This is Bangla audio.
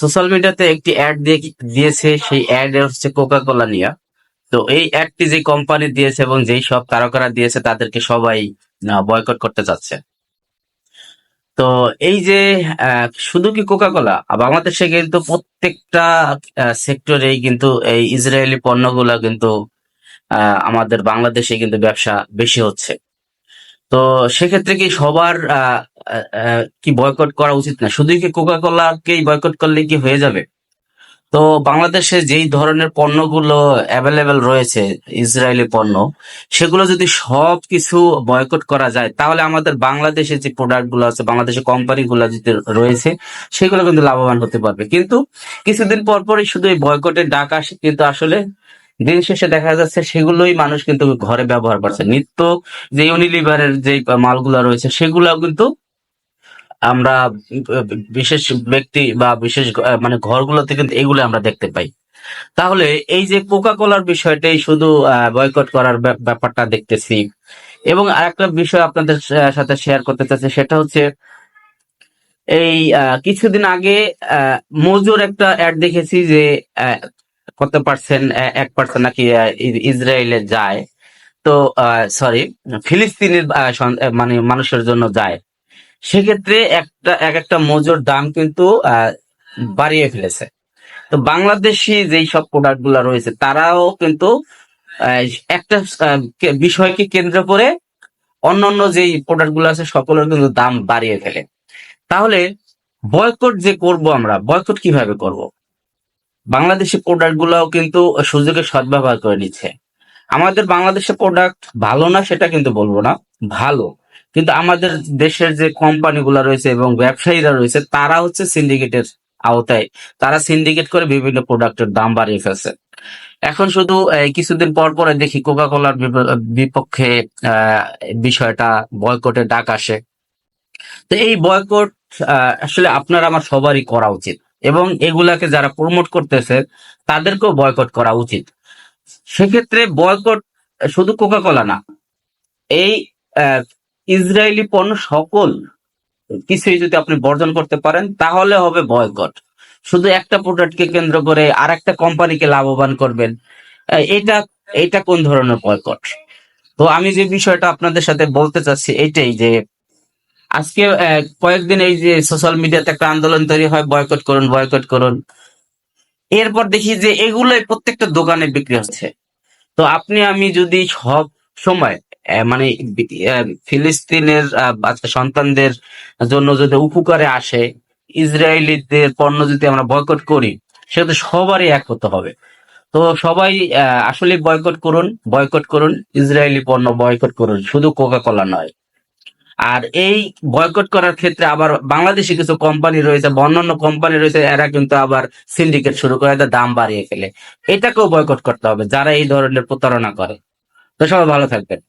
সোশ্যাল মিডিয়াতে একটি অ্যাড দিয়ে দিয়েছে, সেই অ্যাড হচ্ছে কোকা কোলা নিয়ে। তো এই অ্যাডটি যে কোম্পানি দিয়েছে এবং যেই সব তারকারা দিয়েছে, তাদেরকে সবাই বয়কট করতে চাচ্ছে। তো এই যে শুধু কি কোকা কোলা বাংলাদেশে কিন্তু প্রত্যেকটা সেক্টরেই কিন্তু এই ইসরায়েলি পণ্যগুলো কিন্তু আমাদের বাংলাদেশে কিন্তু ব্যবসা বেশি হচ্ছে। তো সেক্ষেত্রে কি সবার কি বয়কট করা উচিত না। শুধু কি কোকা কোলাকেই বয়কট করলে কি হয়ে যাবে? তো বাংলাদেশে যেই ধরনের পণ্যগুলো অ্যাভেলেবেল রয়েছে, ইসরায়েলি পণ্য, সেগুলো যদি সব কিছু বয়কট করা যায়, তাহলে আমাদের বাংলাদেশে যে প্রোডাক্টগুলো আছে বাংলাদেশের কোম্পানিগুলো যদি রয়েছে, সেগুলো কিন্তু লাভবান হতে পারবে। কিন্তু কিছুদিন পর পরই শুধু এই বয়কটের ডাক আসে, কিন্তু আসলে দিন শেষে দেখা যাচ্ছে সেগুলোই মানুষ কিন্তু ঘরে ব্যবহার করছে। নিত্য যে ইউনিলিভারের যে মালগুলো রয়েছে, সেগুলাও কিন্তু আমরা বিশেষ ব্যক্তি বা বিশেষ মানে ঘরগুলোতে কিন্তু এগুলো আমরা দেখতে পাই। তাহলে এই যে কোকা কোলার বিষয়টাই শুধু বয়কট করার ব্যাপ- ব্যাপারটা দেখতেছি। এবং আরেকটা বিষয় আপনাদের সাথে শেয়ার করতে চাচ্ছি, সেটা হচ্ছে এই কিছুদিন আগে মজুর একটা অ্যাড দেখেছি যে কত পার্সেন্ট এক পার্সেন্ট নাকি ইসরায়েলে যায়। তো সরি ফিলিস্তিনের মানে মানুষের জন্য যায়। সেক্ষেত্রে একটা, এক একটা মজুর দাম কিন্তু বাড়িয়ে ফেলেছে। তো বাংলাদেশি যেই সব প্রোডাক্টগুলা রয়েছে, তারাও কিন্তু একটা বিষয়কে কেন্দ্র করে অন্যান্য যেই প্রোডাক্টগুলো আছে, সকলের কিন্তু দাম বাড়িয়ে ফেলে। তাহলে বয়কট যে করব আমরা বয়কট কীভাবে করব? বাংলাদেশি প্রোডাক্ট গুলাও কিন্তু সুযোগের সদ্ব্যবহার করে নিচ্ছে। আমাদের বাংলাদেশের প্রোডাক্ট ভালো না, সেটা কিন্তু বলব না, ভালো। কিন্তু আমাদের দেশের যে কোম্পানিগুলো রয়েছে এবং ব্যবসায়ীরা রয়েছে, তারা হচ্ছে সিন্ডিকেটের আওতায়। তারা সিন্ডিকেট করে বিভিন্ন প্রোডাক্টের দাম বাড়িয়ে ফেলছে। এখন শুধু কিছুদিন পর পরে দেখি কোকা কোলার বিপক্ষে বিষয়টা বয়কটে ডাক আসে। তো এই বয়কট আসলে আপনার আমার সবারই করা উচিত। এবং এগুলাকে যারা প্রমোট করতেছে, তাদেরকেও বয়কট করা উচিত। সেক্ষেত্রে বয়কট শুধু কোকা কোলা না। এই ইসরায়েলি পণ্য সকল কিছুই যদি আপনি বর্জন করতে পারেন, তাহলে হবে বয়কট। শুধু একটা প্রোডাক্টকে কেন্দ্র করে আর একটা কোম্পানিকে লাভবান করবেন, এটা এটা কোন ধরনের বয়কট? তো আমি যে বিষয়টা আপনাদের সাথে বলতে চাচ্ছি, এটাই যে আজকে কয়েকদিন এই যে সোশ্যাল মিডিয়াতে একটা আন্দোলন তৈরি হয়, বয়কট করুন বয়কট করুন। এরপর দেখি যে এগুলোই প্রত্যেকটা দোকানে বিক্রি হচ্ছে। তো আপনি, আমি যদি সব সময় মানে ফিলিস্তিনের বাচ্চা সন্তানদের জন্য যদি উপকারে আসে, ইসরায়েলিদের পণ্য যদি আমরা বয়কট করি সেহেতু সবারই এক হতে হবে। তো সবাই আসলে বয়কট করুন বয়কট করুন, ইসরায়েলি পণ্য বয়কট করুন, শুধু কোকা কোলা নয়। আর এই বয়কট করার ক্ষেত্রে আবার বাংলাদেশি কিছু কোম্পানি রয়েছে অন্যান্য কোম্পানি রয়েছে, এরা কিন্তু আবার সিন্ডিকেট শুরু করে দাম বাড়িয়ে ফেলে। এটাকেও বয়কট করতে হবে, যারা এই ধরনের প্রতারণা করে। তো সবাই ভালো থাকবেন।